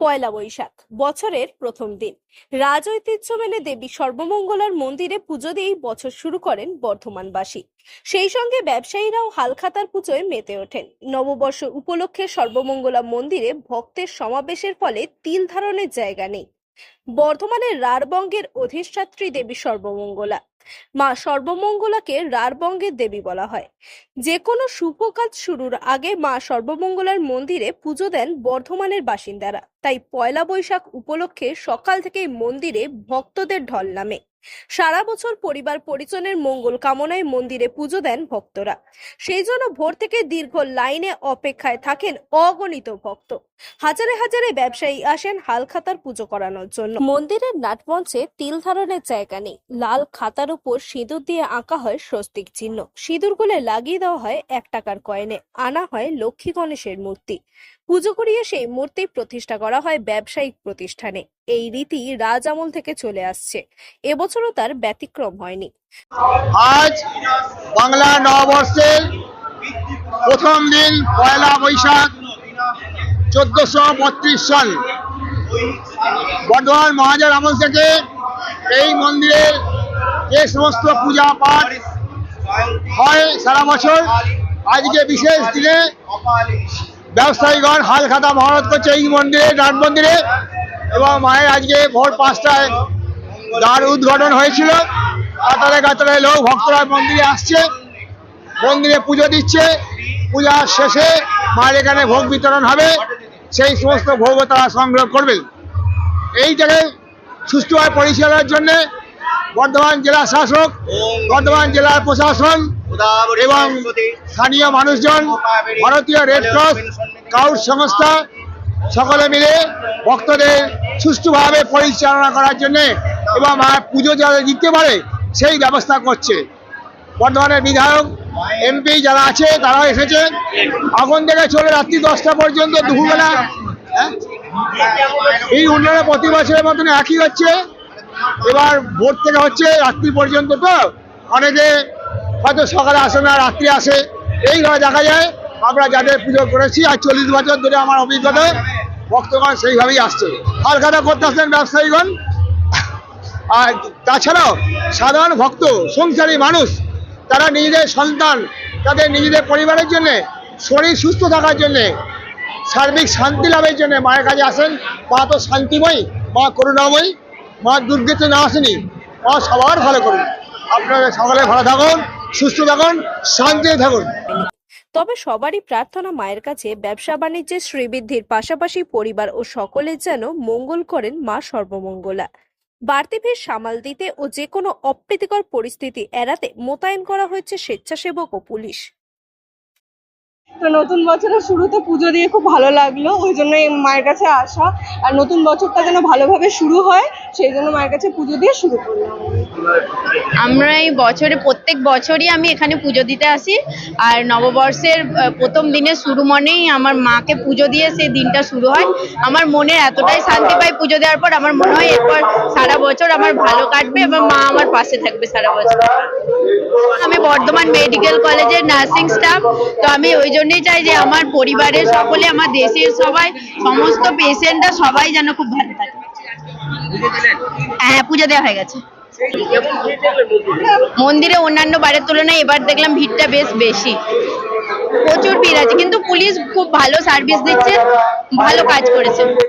পয়লা বৈশাখ, বছরের প্রথম দিন। রাজ ঐতিহ্য মেনে দেবী সর্বমঙ্গলার মন্দিরে পুজো দিয়েই বছর শুরু করেন বর্ধমানবাসী। সেই সঙ্গে ব্যবসায়ীরাও হালখাতার পুজোয় মেতে ওঠেন। নববর্ষ উপলক্ষে সর্বমঙ্গলা মন্দিরে ভক্তের সমাবেশের ফলে তিল ধারণের জায়গা নেই। বর্ধমানের রারবঙ্গের অধিষ্ঠাত্রী দেবী সর্বমঙ্গলা। মা সর্বমঙ্গলাকে রারবঙ্গের দেবী বলা হয়। যে কোনো শুভ কাজ শুরুর আগে মা সর্বমঙ্গলার মন্দিরে পুজো দেন বর্ধমানের বাসিন্দারা। তাই পয়লা বৈশাখ উপলক্ষে সকাল থেকেই মন্দিরে ভক্তদের ঢল নামে। সারা বছর পরিবার পরিজনের মঙ্গল কামনায় মন্দিরে পুজো দেন ভক্তরা। সেই জন্য ভোর থেকে দীর্ঘ লাইনে অপেক্ষায় থাকেন অগণিত ভক্ত। হাজারে হাজারে ব্যবসায়ী আসেন হালখাতার পুজো করানোর জন্য। মন্দিরের নাটমঞ্চে তিল ধারণের জায়গা নেই। লাল খাতার উপর সিঁদুর দিয়ে আঁকা হয় স্বস্তিক চিহ্ন। সিঁদুরগুলো লাগিয়ে দেওয়া হয় এক টাকার কয়েনে। আনা হয় লক্ষ্মী গণেশের মূর্তি। পুজো করিয়ে সেই মূর্তি প্রতিষ্ঠা করা হয় ব্যবসায়িক প্রতিষ্ঠানে। এই রীতি রাজ আমল থেকে চলে আসছে। এবছরও তার ব্যতিক্রম হয়নি। আজ বাংলা নববর্ষের প্রথম দিন, পয়লা বৈশাখ চোদ্দশো বত্রিশ সাল। বর্ধমান মহাজার আমল থেকে এই মন্দিরে যে সমস্ত পূজা পাঠ হয় সারা বছর, আজকে বিশেষ দিনে ব্যবসায়ীগণ হাল খাতা মহরত করছে এই মন্দিরে নাট মন্দিরে। এবং মায়ের আজকে ভোর পাঁচটায় দ্বার উদ্ঘাটন হয়েছিল। কাতারে কাতারে লোক ভক্তরা মন্দিরে আসছে, মন্দিরে পুজো দিচ্ছে। পূজার শেষে মায়ের এখানে ভোগ বিতরণ হবে। সেই সমস্ত ভোগও তারা সংগ্রহ করবে। এইটাকে সুষ্ঠুভাবে পরিচালনার জন্য বর্ধমান জেলা শাসক, বর্ধমান জেলার প্রশাসন এবং স্থানীয় মানুষজন, ভারতীয় রেড ক্রস স্কাউট সংস্থা, সকলে মিলে ভক্তদের সুষ্ঠুভাবে পরিচালনা করার জন্য এবং পুজো যারা দিতে পারে, সেই ব্যবস্থা করছে। বর্ধমানের বিধায়ক এমপি যারা আছে তারা এসেছে। এখন থেকে চলে রাত্রি দশটা পর্যন্ত, দুপুরবেলা হ্যাঁ? এই উন্নয়নের প্রতি বছরের মতন একই হচ্ছে। এবার ভোর থেকে হচ্ছে রাত্রি পর্যন্ত তো অনেকে হয়তো সকালে আসে না, রাত্রি আসে। এইভাবে দেখা যায়, আমরা যাদের পুজো করেছি, আর চল্লিশ বছর ধরে আমার অভিজ্ঞতা, ভক্তগণ সেইভাবেই আসছে। হালখাতা করতে আসছেন ব্যবসায়ীগণ, আর তাছাড়াও সাধারণ ভক্ত, সংসারী মানুষ, তারা নিজেদের সন্তান, তাদের নিজেদের পরিবারের জন্য, শরীর সুস্থ থাকার জন্য, সার্বিক শান্তি লাভের জন্য মায়ের কাছে আসেন। মা তো শান্তিময়ী, মা করুণাময়ী। মা দুর্গেতে না আসেনি, মা সবার ভালো করুন। আপনারা সকলে ভালো থাকুন, সুস্থ থাকুন, শান্তিতে থাকুন। তবে সবারই প্রার্থনা মায়ের কাছে, ব্যবসা বাণিজ্যের শ্রীবৃদ্ধির পাশাপাশি পরিবার ও সকলের যেন মঙ্গল করেন মা সর্বমঙ্গলা। বাড়তি ভিড় সামাল দিতে ও যে কোনো অপ্রীতিকর পরিস্থিতি এড়াতে মোতায়েন করা হয়েছে স্বেচ্ছাসেবক ও পুলিশ। তো নতুন বছরের শুরুতে পুজো দিয়ে খুব ভালো লাগল, ওই জন্য মায়ের কাছে আসা। আর নতুন বছরটা যেন ভালোভাবে শুরু হয়, সেই জন্য মায়ের কাছে পুজো দিয়ে শুরু করলাম। আমরা এই বছরে, প্রত্যেক বছরই আমি এখানে পুজো দিতে আসি। আর নববর্ষের প্রথম দিনের শুরু মনেই আমার মাকে পুজো দিয়ে সেই দিনটা শুরু হয়। আমার মনে এতটাই শান্তি পাই পুজো দেওয়ার পর, আমার মনে হয় এরপর সারা বছর আমার ভালো কাটবে এবং মা আমার পাশে থাকবে সারা বছর। আমি বর্ধমান মেডিকেল কলেজের নার্সিং স্টাফ, তো আমি ওই জন্যই চাই যে আমার পরিবারের সকলে, আমার দেশের সবাই, সমস্ত পেশেন্টরা সবাই যেন খুব ভালো থাকে। হ্যাঁ পুজো দেওয়া হয়ে গেছে। মন্দিরে অন্যান্য বারের তুলনায় এবার দেখলাম ভিড়টা বেশ বেশি। প্রচুর ভিড় আছে, কিন্তু পুলিশ খুব ভালো সার্ভিস দিচ্ছে, ভালো কাজ করেছে।